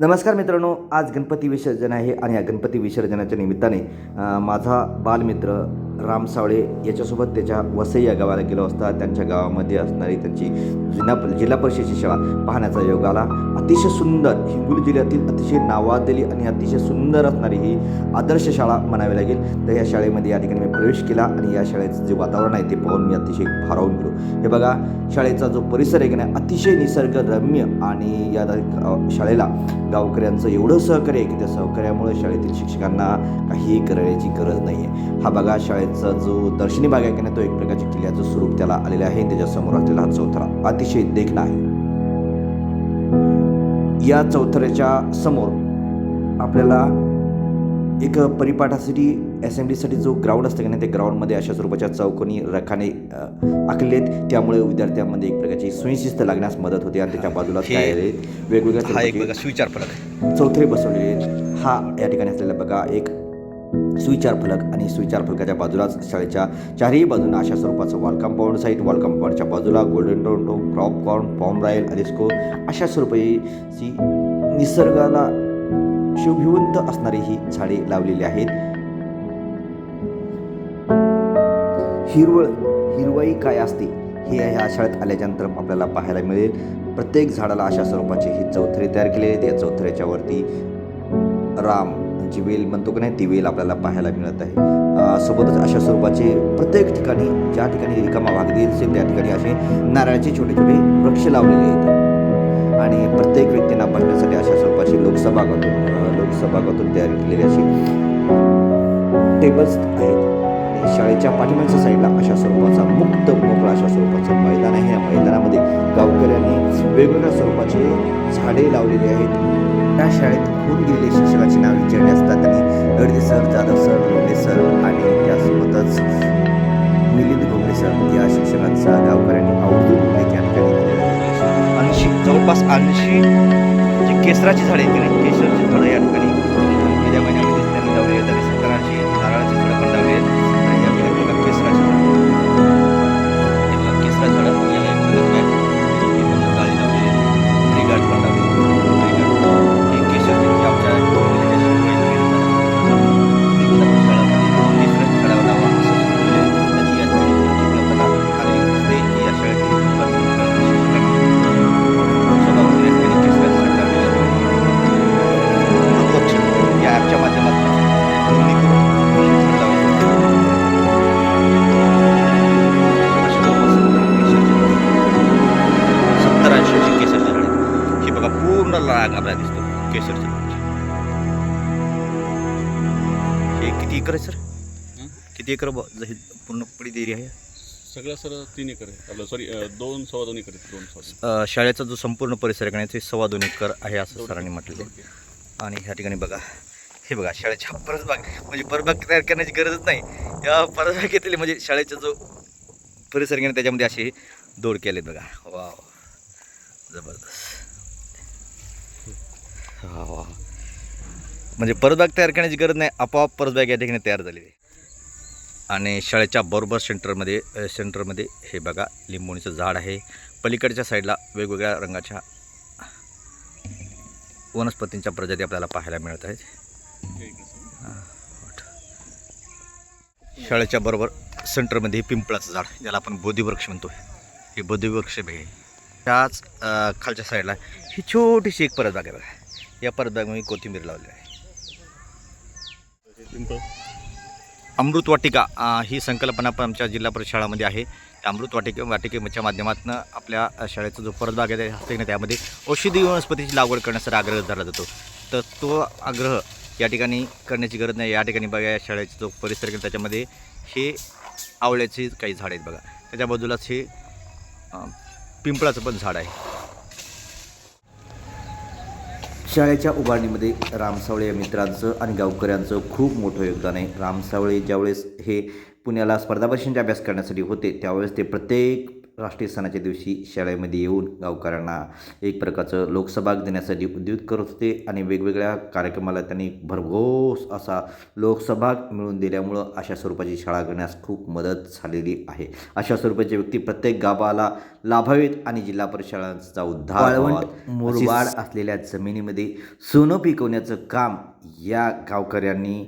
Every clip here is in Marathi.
नमस्कार मित्रांनो आज गणपती विसर्जन आहे आणि या गणपती विसर्जनाच्या निमित्ताने माझा बालमित्र राम सावळे याच्यासोबत त्याच्या वसई या गावाला गेलो असता त्यांच्या गावामध्ये असणारी त्यांची जिल्हा जिल्हा परिषदेची शाळा पाहण्याचा योग आला. अतिशय सुंदर हिंगोली जिल्ह्यातील अतिशय नावाजलेली आणि अतिशय सुंदर असणारी ही आदर्श शाळा म्हणावी लागेल. तर या शाळेमध्ये या ठिकाणी मी प्रवेश केला आणि या शाळेचं जे वातावरण आहे ते पाहून मी अतिशय भारावून गेलो. हे बघा शाळेचा जो परिसर आहे की नाही अतिशय निसर्गरम्य आणि या शाळेला गावकऱ्यांचं एवढं सहकार्य आहे की त्या सहकार्यामुळे शाळेतील शिक्षकांना काहीही करायची गरज नाही आहे हा बघा शाळेत शाळेचा जो दर्शनी भाग आहे की नाही तो एक प्रकारच्या किल्ल्याचं स्वरूप त्याला आलेलं आहे. त्याच्यासमोर असलेला हा चौथरा अतिशय देखणा आहे. या चौथऱ्याच्या समोर आपल्याला एक परिपाठासाठी असेंब्लीसाठी जो ग्राउंड असतं की नाही ते ग्राउंडमध्ये अशा स्वरूपाच्या चौकोनी रखाने आखलेले आहेत. त्यामुळे विद्यार्थ्यांमध्ये एक प्रकारची स्वयंशिस्त लागण्यास मदत होते आणि त्याच्या बाजूला काय वेगवेगळ्या हा चौथरे बसवलेले आहेत. हा या ठिकाणी असलेला बघा एक सुविचार फलक आणि सुविचार फलकाच्या बाजूलाच शाळेच्या चारही बाजूंना अशा स्वरूपाचं वॉल कंपाऊंड साईट वॉल कंपाऊंडच्या बाजूला गोल्डन टोंटो क्रॉप कॉर्न पॉम रायल अलिस्को अशा स्वरूपाची निसर्गाला शिवभिवंत असणारी ही झाडे लावलेली आहेत. हिरवळ हिरवाई काय असते? हे ह्या शाळेत आल्याच्यानंतर आपल्याला पाहायला मिळेल. प्रत्येक झाडाला अशा स्वरूपाचे ही चौथरे तयार केलेले आहेत. या चौथऱ्याच्या वरती राम जी वेल म्हणतो की नाही ती वेल आपल्याला पाहायला मिळत आहे. सोबतच अशा स्वरूपाचे प्रत्येक ठिकाणी ज्या ठिकाणी रिकामा भाग दिसेल त्या ठिकाणी असे नारळाचे छोटे छोटे वृक्ष लावलेले आहेत. आणि प्रत्येक व्यक्तींना बसण्यासाठी अशा स्वरूपाची लोकसभागातून लोकसभागातून तयार केलेली अशी टेबल्स आहेत. आणि शाळेच्या पाठीमागच्या साईडला अशा स्वरूपाचा मुक्त मोकळा अशा स्वरूपाचं मैदान आहे. या मैदानामध्ये गावकऱ्यांनी वेगवेगळ्या स्वरूपाचे झाडे लावलेली आहेत. त्या शाळेत होऊन गेलेले शिक्षकाची नाव विचारले असतात आणि Gadade sir Jadhav sir Londhe sir आणि त्यासोबतच मिलिंद घोगडे सर या शिक्षकांचा गावकऱ्यांनी आवडून उल्लेख या ठिकाणी ऐंशी जवळपास ऐंशी जी केसराची झाडे केसरची. पूर्ण लाग आपल्याला दिसतो. झाडाची हे किती एकर आहे सर? किती एकर पूर्ण पडीत एरिया आहे? सगळं सर तीन एकर आहे. आपलं सॉरी दोन सव्वा दोन एकर दोन सव्वा शाळेचा जो संपूर्ण परिसर आहे ते सव्वा दोन एकर आहे असं सरांनी म्हटलेलं आहे. आणि ह्या ठिकाणी बघा हे बघा शाळेच्या परसबाग म्हणजे परसबाग तयार करण्याची गरजच नाही. या परसबागेतील म्हणजे शाळेचा जो परिसर नाही, त्याच्यामध्ये असे दोड केलेत बघा. वा जबरदस्त. हा वा म्हणजे परसबाग तयार करण्याची गरज नाही आपोआप परसबाग या ठिकाणी तयार झालेली आहे आणि शाळेच्या बरोबर सेंटरमध्ये सेंटरमध्ये हे बघा लिंबोणीचं झाड आहे. पलीकडच्या साईडला वेगवेगळ्या रंगाच्या वनस्पतींच्या प्रजाती आपल्याला पाहायला मिळत आहेत. शाळेच्या बरोबर सेंटरमध्ये पिंपळाचं झाड ज्याला आपण बोधिवृक्ष म्हणतो हे बोधिवृक्ष बे त्याच खालच्या साईडला ही छोटीशी एक परतबाग आहे बघा. या परतबागमध्ये कोथिंबीर लावली आहे. अमृत वाटिका ही संकल्पना पण आमच्या जिल्हा परिषद शाळामध्ये आहे. त्या अमृत वाटिके वाटिकेच्या माध्यमातून आपल्या शाळेचा जो परसबाग आहे असते ना त्यामध्ये औषधी वनस्पतीची लागवड करण्यासाठी आग्रह धरला जातो. तर तो आग्रह या ठिकाणी करण्याची गरज नाही. या ठिकाणी बघा या शाळेचा जो परिसर आहे त्याच्यामध्ये हे आवळ्याचे काही झाड आहेत बघा. त्याच्या बाजूलाच हे पिंपळाचं पण झाड आहे. शाळेच्या उभारणीमध्ये रामसावळे या मित्रांचं आणि गावकऱ्यांचं खूप मोठं योगदान आहे. रामसावळे ज्यावेळेस हे पुण्याला स्पर्धा परीक्षांचा अभ्यास करण्यासाठी होते त्यावेळेस ते प्रत्येक राष्ट्रीय सणाच्या दिवशी शाळेमध्ये येऊन गावकऱ्यांना एक प्रकारचं लोकसभाग देण्यासाठी उद्युत करत होते आणि वेगवेगळ्या कार्यक्रमाला त्यांनी भरघोस असा लोकसभाग मिळवून दिल्यामुळं अशा स्वरूपाची शाळा करण्यास खूप मदत झालेली आहे अशा स्वरूपाचे व्यक्ती प्रत्येक गावाला लाभावेत आणि जिल्हा परिषदांचा उद्धार. मुरबाड असलेल्या जमिनीमध्ये सोनं पिकवण्याचं काम या गावकऱ्यांनी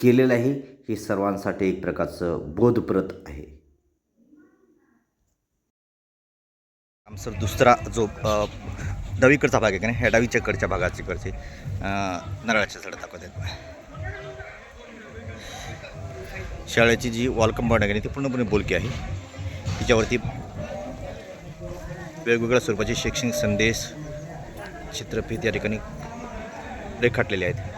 केलेलं आहे हे सर्वांसाठी एक प्रकारचं बोधप्रत आहे सर दुसरा जो डावीकडचा भाग आहे का नाही ह्या डावीच्या कडच्या भागाची कडचे नारळाच्या झाडं दाखवत आहेत शाळेची जी वॉल कंपाऊंड आहे की नाही ती पूर्णपणे बोलकी आहे. तिच्यावरती वेगवेगळ्या स्वरूपाचे शैक्षणिक संदेश चित्रफित या ठिकाणी रेखाटलेले आहेत.